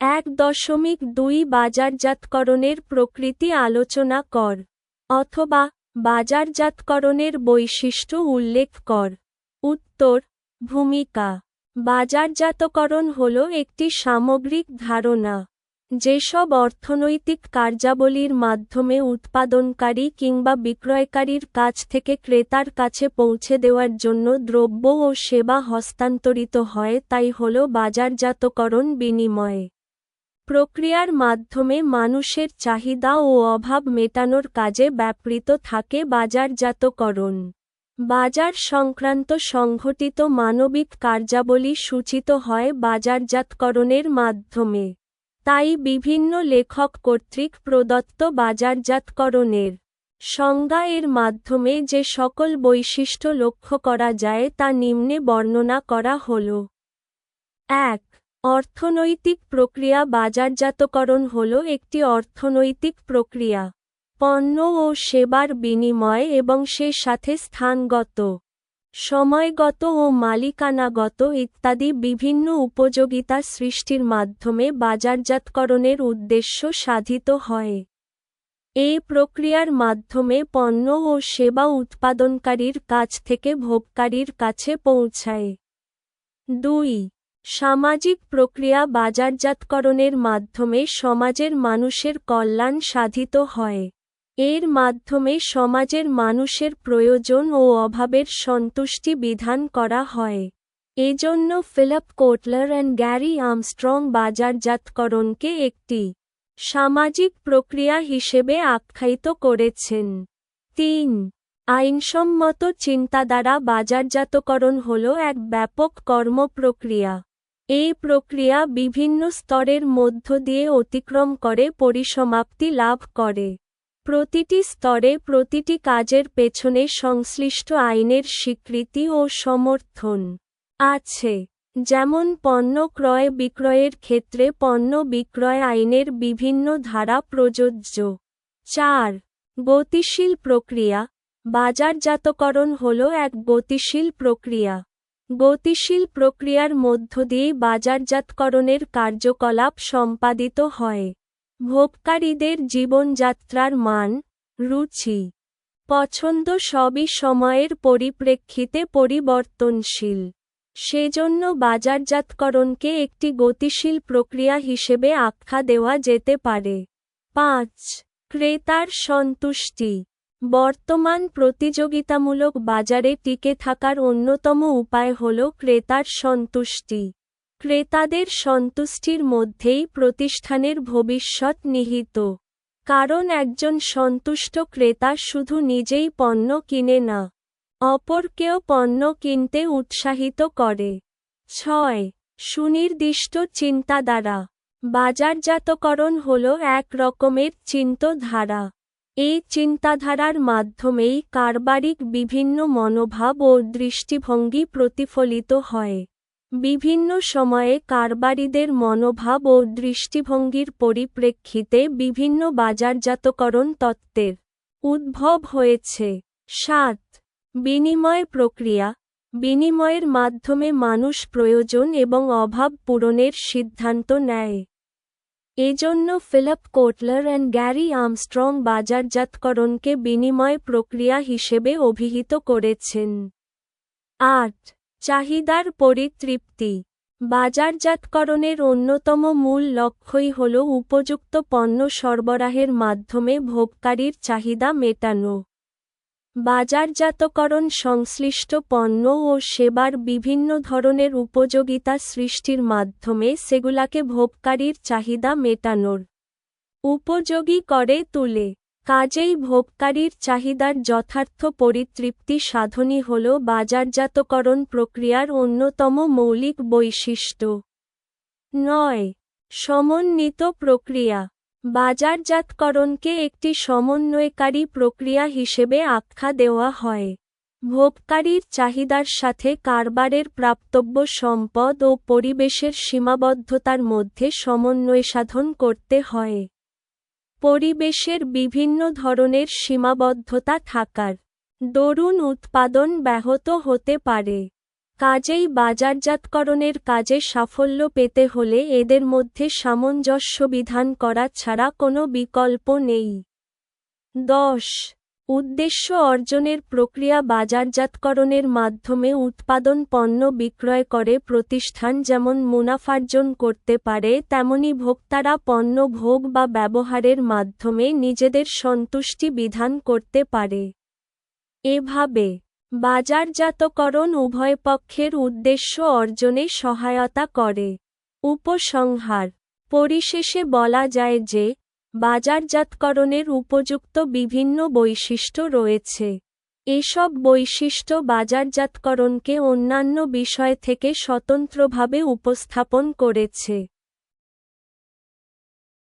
এক দশমিক দুই বাজারজাতকরণের প্রকৃতি আলোচনা কর, অথবা বাজারজাতকরণের বৈশিষ্ট্য উল্লেখ কর। উত্তর, ভূমিকা, বাজারজাতকরণ হল একটি সামগ্রিক ধারণা, যেসব অর্থনৈতিক কার্যাবলীর মাধ্যমে উৎপাদনকারী কিংবা বিক্রয়কারীর কাছ থেকে ক্রেতার কাছে পৌঁছে দেওয়ার জন্য দ্রব্য ও সেবা হস্তান্তরিত হয়, তাই হল বাজারজাতকরণ বিনিময়। প্রক্রিয়ার মাধ্যমে মানুষের চাহিদা ও অভাব মেটানোর কাজে ব্যাপৃত থাকে বাজারজাতকরণ। বাজার সংক্রান্ত সংঘটিত মানবিক কার্যাবলী সূচিত হয় বাজারজাতকরণের মাধ্যমে। তাই বিভিন্ন লেখক কর্তৃক প্রদত্ত বাজারজাতকরণের সংজ্ঞা এর মাধ্যমে যে সকল বৈশিষ্ট্য লক্ষ্য করা যায় তা নিম্নে বর্ণনা করা হল। এক অর্থনৈতিক প্রক্রিয়া বাজারজাতকরণ হল একটি অর্থনৈতিক প্রক্রিয়া। পণ্য ও সেবার বিনিময় এবং সে সাথে স্থানগত, সময়গত ও মালিকানাগত ইত্যাদি বিভিন্ন উপযোগিতা সৃষ্টির মাধ্যমে বাজারজাতকরণের উদ্দেশ্য সাধিত হয়। এই প্রক্রিয়ার মাধ্যমে পণ্য ও সেবা উৎপাদনকারীর কাছ থেকে ভোগকারীর কাছে পৌঁছায়। দুই সামাজিক প্রক্রিয়া বাজারজাতকরণের মাধ্যমে সমাজের মানুষের কল্যাণ সাধিত হয়। এর মাধ্যমে সমাজের মানুষের প্রয়োজন ও অভাবের সন্তুষ্টি বিধান করা হয়। এজন্য Philip Kotler and Gary Armstrong বাজারজাতকরণকে একটি সামাজিক প্রক্রিয়া হিসেবে আখ্যায়িত করেছেন। তিন, আইনসম্মত চিন্তা দ্বারা বাজারজাতকরণ হল এক ব্যাপক কর্মপ্রক্রিয়া। এই প্রক্রিয়া বিভিন্ন স্তরের মধ্য দিয়ে অতিক্রম করে পরিসমাপ্তি লাভ করে। প্রতিটি স্তরে প্রতিটি কাজের পেছনে সংশ্লিষ্ট আইনের স্বীকৃতি ও সমর্থন আছে। যেমন পণ্য ক্রয় বিক্রয়ের ক্ষেত্রে পণ্য বিক্রয় আইনের বিভিন্ন ধারা প্রযোজ্য। চার, গতিশীল প্রক্রিয়া। বাজারজাতকরণ হল এক গতিশীল প্রক্রিয়া। গতিশীল প্রক্রিয়ার মধ্য দিয়ে বাজারজাতকরণের কার্যকলাপ সম্পাদিত হয়। ভোগকারীদের জীবনযাত্রার মান, রুচি, পছন্দ সবই সময়ের পরিপ্রেক্ষিতে পরিবর্তনশীল। সেজন্য বাজারজাতকরণকে একটি গতিশীল প্রক্রিয়া হিসেবে আখ্যা দেওয়া যেতে পারে। পাঁচ, ক্রেতার সন্তুষ্টি। বর্তমান প্রতিযোগিতামূলক বাজারে টিকে থাকার অন্যতম উপায় হল ক্রেতার সন্তুষ্টি। ক্রেতাদের সন্তুষ্টির মধ্যেই প্রতিষ্ঠানের ভবিষ্যৎ নিহিত। কারণ একজন সন্তুষ্ট ক্রেতা শুধু নিজেই পণ্য কিনে না, অপরকেও পণ্য কিনতে উৎসাহিত করে। ছয়, সুনির্দিষ্ট চিন্তাধারা। বাজারজাতকরণ হল এক রকমের চিন্তধারা। এই চিন্তাধারার মাধ্যমেই কারবারিক বিভিন্ন মনোভাব ও দৃষ্টিভঙ্গি প্রতিফলিত হয়। বিভিন্ন সময়ে কারবারিদের মনোভাব ও দৃষ্টিভঙ্গির পরিপ্রেক্ষিতে বিভিন্ন বাজারজাতকরণ তত্ত্বের উদ্ভব হয়েছে। সাত, বিনিময় প্রক্রিয়া। বিনিময়ের মাধ্যমে মানুষ প্রয়োজন এবং অভাব পূরণের সিদ্ধান্ত নেয়। এজন্য Philip Kotler and Gary Armstrong বাজারজাতকরণকে বিনিময় প্রক্রিয়া হিসেবে অভিহিত করেছেন। আট, চাহিদার পরিতৃপ্তি। বাজারজাতকরণের অন্যতম মূল লক্ষ্যই হল উপযুক্ত পণ্য সরবরাহের মাধ্যমে ভোগকারীর চাহিদা মেটানো। বাজারজাতকরণ সংশ্লিষ্ট পণ্য ও সেবার বিভিন্ন ধরনের উপযোগিতা সৃষ্টির মাধ্যমে সেগুলাকে ভোগকারীর চাহিদা মেটানোর উপযোগী করে তুলে। কাজেই ভোগকারীর চাহিদার যথার্থ পরিতৃপ্তি সাধনই হল বাজারজাতকরণ প্রক্রিয়ার অন্যতম মৌলিক বৈশিষ্ট্য। নয়। সমন্বিত প্রক্রিয়া। বাজারজাতকরণকে একটি সমন্বয়কারী প্রক্রিয়া হিসেবে আখ্যা দেওয়া হয়। ভোগকারীর চাহিদার সাথে কারবারের প্রাপ্তব্য সম্পদ ও পরিবেশের সীমাবদ্ধতার মধ্যে সমন্বয় সাধন করতে হয়। পরিবেশের বিভিন্ন ধরনের সীমাবদ্ধতা থাকার দরুন উৎপাদন ব্যাহত হতে পারে। কাজেই বাজারজাতকরণের কাজে সাফল্য পেতে হলে এদের মধ্যে সামঞ্জস্য বিধান করা ছাড়া কোনো বিকল্প নেই। দশ। উদ্দেশ্য অর্জনের প্রক্রিয়া বাজারজাতকরণের মাধ্যমে উৎপাদন পণ্য বিক্রয় করে প্রতিষ্ঠান যেমন মুনাফার্জন করতে পারে, তেমনি ভোক্তারা পণ্য ভোগ বা ব্যবহারের মাধ্যমে নিজেদের সন্তুষ্টি বিধান করতে পারে। এভাবে বাজারজাতকরণ উভয় পক্ষের উদ্দেশ্য অর্জনে সহায়তা করে। উপসংহার। পরিশেষে বলা যায় যে, বাজারজাতকরণের উপযুক্ত বিভিন্ন বৈশিষ্ট্য রয়েছে। এসব বৈশিষ্ট্য বাজারজাতকরণকে অন্যান্য বিষয় থেকে স্বতন্ত্রভাবে উপস্থাপন করেছে।